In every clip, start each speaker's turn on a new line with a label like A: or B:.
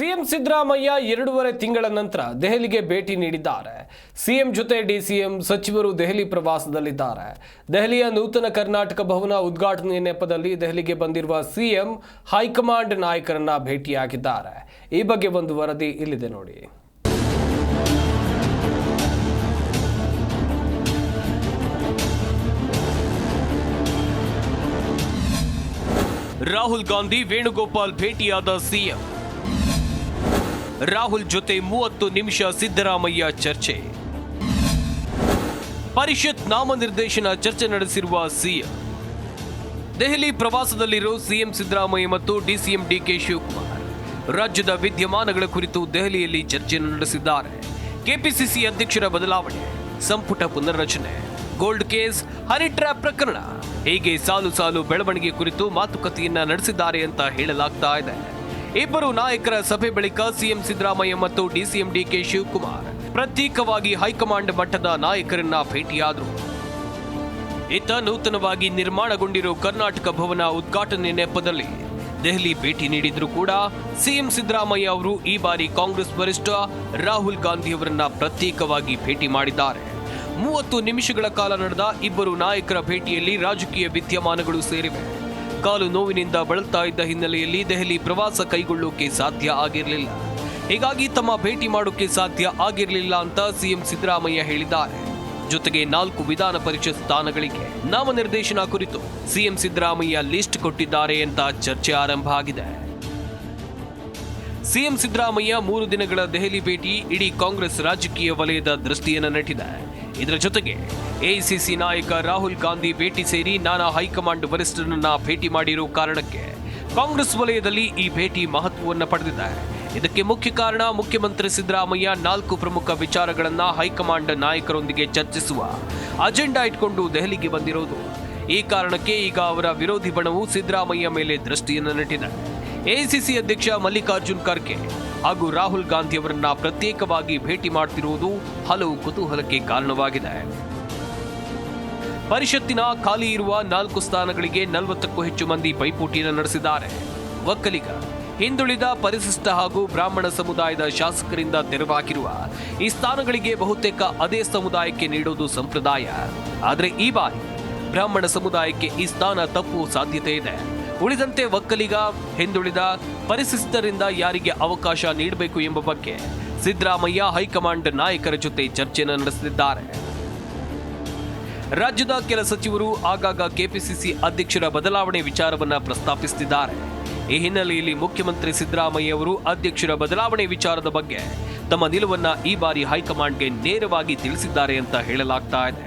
A: CM Siddaramaiah ಎರಡೂವರೆ ತಿಂಗಳ ನಂತರ ದೆಹಲಿಗೆ ಭೇಟಿ ನೀಡಿದ್ದಾರೆ. ಸಿಎಂ ಜೊತೆ ಡಿಸಿಎಂ ಸಚಿವರು ದೆಹಲಿ ಪ್ರವಾಸದಲ್ಲಿದ್ದಾರೆ. ದೆಹಲಿಯ ನೂತನ ಕರ್ನಾಟಕ ಭವನ ಉದ್ಘಾಟನೆ ನೆಪದಲ್ಲಿ ದೆಹಲಿಗೆ ಬಂದಿರುವ ಸಿಎಂ, ಹೈಕಮಾಂಡ್ ನಾಯಕರನ್ನ ಭೇಟಿಯಾಗಿದ್ದಾರೆ. ಈ ಬಗ್ಗೆ ಒಂದು ವರದಿ ಇಲ್ಲಿದೆ ನೋಡಿ. ರಾಹುಲ್ ಗಾಂಧಿ ವೇಣುಗೋಪಾಲ್ ಭೇಟಿಯಾದ ಸಿಎಂ. ರಾಹುಲ್ ಜೊತೆ ಮೂವತ್ತು ನಿಮಿಷ ಸಿದ್ದರಾಮಯ್ಯ ಚರ್ಚೆ. ಪರಿಷತ್ ನಾಮನಿರ್ದೇಶನ ಚರ್ಚೆ ನಡೆಸಿರುವ ಸಿಎಂ. ದೆಹಲಿ ಪ್ರವಾಸದಲ್ಲಿರೋ ಸಿಎಂ ಸಿದ್ದರಾಮಯ್ಯ ಮತ್ತು ಡಿಸಿಎಂ ಡಿಕೆ ಶಿವಕುಮಾರ್. ರಾಜ್ಯದ ವಿದ್ಯಮಾನಗಳ ಕುರಿತು ದೆಹಲಿಯಲ್ಲಿ ಚರ್ಚೆಯನ್ನು ನಡೆಸಿದ್ದಾರೆ. ಕೆಪಿಸಿಸಿ ಅಧ್ಯಕ್ಷರ ಬದಲಾವಣೆ, ಸಂಪುಟ ಪುನರ್ರಚನೆ, ಗೋಲ್ಡ್ ಕೇಸ್ ಹನಿ ಟ್ರ್ಯಾಪ್ ಪ್ರಕರಣ. ಹೀಗೆ ಸಾಲು ಸಾಲು ಬೆಳವಣಿಗೆ ಕುರಿತು ಮಾತುಕತೆಯನ್ನ ನಡೆಸಿದ್ದಾರೆ ಅಂತ ಹೇಳಲಾಗ್ತಾ ಇದೆ. ಇಬ್ಬರು ನಾಯಕರ ಸಭೆ ಬಳಿಕ ಸಿಎಂ ಸಿದ್ದರಾಮಯ್ಯ ಮತ್ತು ಡಿಸಿಎಂ ಡಿಕೆ ಶಿವಕುಮಾರ್ ಪ್ರತ್ಯೇಕವಾಗಿ ಹೈಕಮಾಂಡ್ ಮಟ್ಟದ ನಾಯಕರನ್ನ ಭೇಟಿಯಾದರು. ಇತ್ತ ನೂತನವಾಗಿ ನಿರ್ಮಾಣಗೊಂಡಿರೋ ಕರ್ನಾಟಕ ಭವನ ಉದ್ಘಾಟನೆ ನೆಪದಲ್ಲಿ ದೆಹಲಿ ಭೇಟಿ ನೀಡಿದ್ರು ಕೂಡ ಸಿಎಂ ಸಿದ್ದರಾಮಯ್ಯ ಅವರು ಈ ಬಾರಿ ಕಾಂಗ್ರೆಸ್ ವರಿಷ್ಠ ರಾಹುಲ್ ಗಾಂಧಿ ಅವರನ್ನ ಪ್ರತ್ಯೇಕವಾಗಿ ಭೇಟಿ ಮಾಡಿದ್ದಾರೆ. ಮೂವತ್ತು ನಿಮಿಷಗಳ ಕಾಲ ನಡೆದ ಇಬ್ಬರು ನಾಯಕರ ಭೇಟಿಯಲ್ಲಿ ರಾಜಕೀಯ ವಿದ್ಯಮಾನಗಳು ಸೇರಿವೆ. ಕಾಲು ನೋವಿನಿಂದ ಬಳಲ್ತಾ ಇದ್ದ ಹಿನ್ನೆಲೆಯಲ್ಲಿ ದೆಹಲಿ ಪ್ರವಾಸ ಕೈಗೊಳ್ಳೋಕೆ ಸಾಧ್ಯ ಆಗಿರಲಿಲ್ಲ. ಹೀಗಾಗಿ ತಮ್ಮ ಭೇಟಿ ಮಾಡೋಕೆ ಸಾಧ್ಯ ಆಗಿರಲಿಲ್ಲ ಅಂತ ಸಿಎಂ ಸಿದ್ದರಾಮಯ್ಯ ಹೇಳಿದ್ದಾರೆ. ಜೊತೆಗೆ ನಾಲ್ಕು ವಿಧಾನ ಪರಿಷತ್ ಸ್ಥಾನಗಳಿಗೆ ನಾಮನಿರ್ದೇಶನ ಕುರಿತು ಸಿಎಂ ಸಿದ್ದರಾಮಯ್ಯ ಲಿಸ್ಟ್ ಕೊಟ್ಟಿದ್ದಾರೆ ಅಂತ ಚರ್ಚೆ ಆರಂಭ ಆಗಿದೆ. ಸಿಎಂ ಸಿದ್ದರಾಮಯ್ಯ ಮೂರು ದಿನಗಳ ದೆಹಲಿ ಭೇಟಿ ಇಡೀ ಕಾಂಗ್ರೆಸ್ ರಾಜಕೀಯ ವಲಯದ ದೃಷ್ಟಿಯನ್ನು ನೆಟ್ಟಿದೆ. ಇದರ ಜೊತೆಗೆ ಎಐಸಿಸಿ ನಾಯಕ ರಾಹುಲ್ ಗಾಂಧಿ ಭೇಟಿ ಸೇರಿ ನಾನಾ ಹೈಕಮಾಂಡ್ ವರಿಷ್ಠರನ್ನ ಭೇಟಿ ಮಾಡಿರೋ ಕಾರಣಕ್ಕೆ ಕಾಂಗ್ರೆಸ್ ವಲಯದಲ್ಲಿ ಈ ಭೇಟಿ ಮಹತ್ವವನ್ನು ಪಡೆದಿದೆ. ಇದಕ್ಕೆ ಮುಖ್ಯ ಕಾರಣ ಮುಖ್ಯಮಂತ್ರಿ ಸಿದ್ದರಾಮಯ್ಯ ನಾಲ್ಕು ಪ್ರಮುಖ ವಿಚಾರಗಳನ್ನ ಹೈಕಮಾಂಡ್ ನಾಯಕರೊಂದಿಗೆ ಚರ್ಚಿಸುವ ಅಜೆಂಡಾ ಇಟ್ಕೊಂಡು ದೆಹಲಿಗೆ ಬಂದಿರೋದು. ಈ ಕಾರಣಕ್ಕೆ ಈಗ ಅವರ ವಿರೋಧಿ ಬಣವು ಸಿದ್ದರಾಮಯ್ಯ ಮೇಲೆ ದೃಷ್ಟಿಯನ್ನು ನೆಟ್ಟಿದೆ. ಎಐಸಿಸಿ ಅಧ್ಯಕ್ಷ ಮಲ್ಲಿಕಾರ್ಜುನ್ ಖರ್ಗೆ ಹಾಗೂ ರಾಹುಲ್ ಗಾಂಧಿ ಅವರನ್ನ ಪ್ರತ್ಯೇಕವಾಗಿ ಭೇಟಿ ಮಾಡ್ತಿರುವುದು ಹಲವು ಕುತೂಹಲಕ್ಕೆ ಕಾರಣವಾಗಿದೆ. ಪರಿಷತ್ತಿನ ಖಾಲಿ ಇರುವ ನಾಲ್ಕು ಸ್ಥಾನಗಳಿಗೆ ನಲವತ್ತಕ್ಕೂ ಹೆಚ್ಚು ಮಂದಿ ಪೈಪೋಟಿಯನ್ನು ನಡೆಸಿದ್ದಾರೆ. ಒಕ್ಕಲಿಗ, ಹಿಂದುಳಿದ ಪರಿಶಿಷ್ಟ ಹಾಗೂ ಬ್ರಾಹ್ಮಣ ಸಮುದಾಯದ ಶಾಸಕರಿಂದ ತೆರವಾಗಿರುವ ಈ ಸ್ಥಾನಗಳಿಗೆ ಬಹುತೇಕ ಅದೇ ಸಮುದಾಯಕ್ಕೆ ನೀಡುವುದು ಸಂಪ್ರದಾಯ. ಆದರೆ ಈ ಬಾರಿ ಬ್ರಾಹ್ಮಣ ಸಮುದಾಯಕ್ಕೆ ಈ ಸ್ಥಾನ ತಪ್ಪುವ ಸಾಧ್ಯತೆ ಇದೆ. ಉಳಿದಂತೆ ಒಕ್ಕಲಿಗ ಹಿಂದುಳಿದ ಪರಿಶಿಷ್ಟರಿಂದ ಯಾರಿಗೆ ಅವಕಾಶ ನೀಡಬೇಕು ಎಂಬ ಬಗ್ಗೆ ಸಿದ್ದರಾಮಯ್ಯ ಹೈಕಮಾಂಡ್ ನಾಯಕರ ಜೊತೆ ಚರ್ಚೆಯನ್ನು ನಡೆಸಿದ್ದಾರೆ ರಾಜ್ಯದ ಕೆಲ ಸಚಿವರು ಆಗಾಗ ಕೆಪಿಸಿಸಿ ಅಧ್ಯಕ್ಷರ ಬದಲಾವಣೆ ವಿಚಾರವನ್ನ ಪ್ರಸ್ತಾಪಿಸುತ್ತಿದ್ದಾರೆ. ಈ ಹಿನ್ನೆಲೆಯಲ್ಲಿ ಮುಖ್ಯಮಂತ್ರಿ ಸಿದ್ದರಾಮಯ್ಯ ಅವರು ಅಧ್ಯಕ್ಷರ ಬದಲಾವಣೆ ವಿಚಾರದ ಬಗ್ಗೆ ತಮ್ಮ ನಿಲುವನ್ನ ಈ ಬಾರಿ ಹೈಕಮಾಂಡ್ಗೆ ನೇರವಾಗಿ ತಿಳಿಸಿದ್ದಾರೆ ಅಂತ ಹೇಳಲಾಗ್ತಾ ಇದೆ.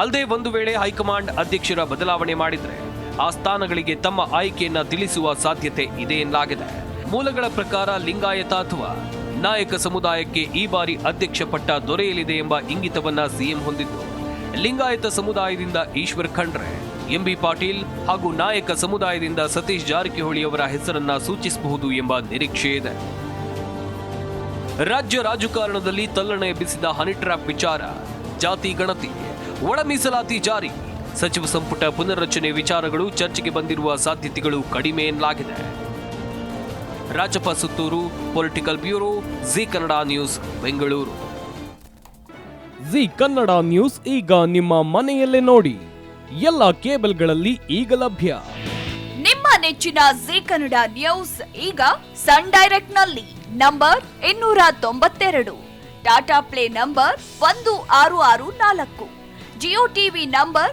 A: ಅಲ್ಲದೆ ಒಂದು ವೇಳೆ ಹೈಕಮಾಂಡ್ ಅಧ್ಯಕ್ಷರ ಬದಲಾವಣೆ ಮಾಡಿದ್ರೆ ಆ ಸ್ಥಾನಗಳಿಗೆ ತಮ್ಮ ಆಯ್ಕೆಯನ್ನ ತಿಳಿಸುವ ಸಾಧ್ಯತೆ ಇದೆ ಎನ್ನಲಾಗಿದೆ ಮೂಲಗಳ ಪ್ರಕಾರ ಲಿಂಗಾಯತ ಅಥವಾ ನಾಯಕ ಸಮುದಾಯಕ್ಕೆ ಈ ಬಾರಿ ಅಧ್ಯಕ್ಷ ಪಟ್ಟ ದೊರೆಯಲಿದೆ ಎಂಬ ಇಂಗಿತವನ್ನ ಸಿಎಂ ಹೊಂದಿದ್ದು, ಲಿಂಗಾಯತ ಸಮುದಾಯದಿಂದ ಈಶ್ವರ್ ಖಂಡ್ರೆ, ಎಂಬಿ ಪಾಟೀಲ್ ಹಾಗೂ ನಾಯಕ ಸಮುದಾಯದಿಂದ ಸತೀಶ್ ಜಾರಕಿಹೊಳಿ ಅವರ ಹೆಸರನ್ನ ಸೂಚಿಸಬಹುದು ಎಂಬ ನಿರೀಕ್ಷೆ ಇದೆ. ರಾಜ್ಯ ರಾಜಕಾರಣದಲ್ಲಿ ತಲ್ಲಣ ಎಬ್ಬಿಸಿದ ಹನಿ ಟ್ರ್ಯಾಪ್ ವಿಚಾರ, ಜಾತಿ ಗಣತಿ ಒಳ ಮೀಸಲಾತಿ ಜಾರಿ ಸಚಿವ ಸಂಪುಟ ಪುನರ್ರಚನೆ ವಿಚಾರಗಳು ಚರ್ಚೆಗೆ ಬಂದಿರುವ ಸಾಧ್ಯತೆಗಳು ಕಡಿಮೆ ಎನ್ನಲಾಗಿದೆ. Rajappa Suttur political bureau Zee Kannada news Bengaluru.
B: Zee Kannada news ಈಗ ನಿಮ್ಮ ಮನೆಯಲ್ಲೇ ನೋಡಿ. ಎಲ್ಲ ಕೇಬಲ್ಗಳಲ್ಲಿ ಈಗ ಲಭ್ಯ.
C: ನಿಮ್ಮ ನೆಚ್ಚಿನ ಜಿ ಕನ್ನಡ ನ್ಯೂಸ್ ಈಗ ಸನ್ ಡೈರೆಕ್ಟ್ನಲ್ಲಿ ನಂಬರ್ ಇನ್ನೂರ ತೊಂಬತ್ತೆರಡು ಟಾಟಾ ಪ್ಲೇ ನಂಬರ್ ಒಂದು ಆರು ಆರು ನಾಲ್ಕು ಜಿಯೋ ಟಿವಿ ನಂಬರ್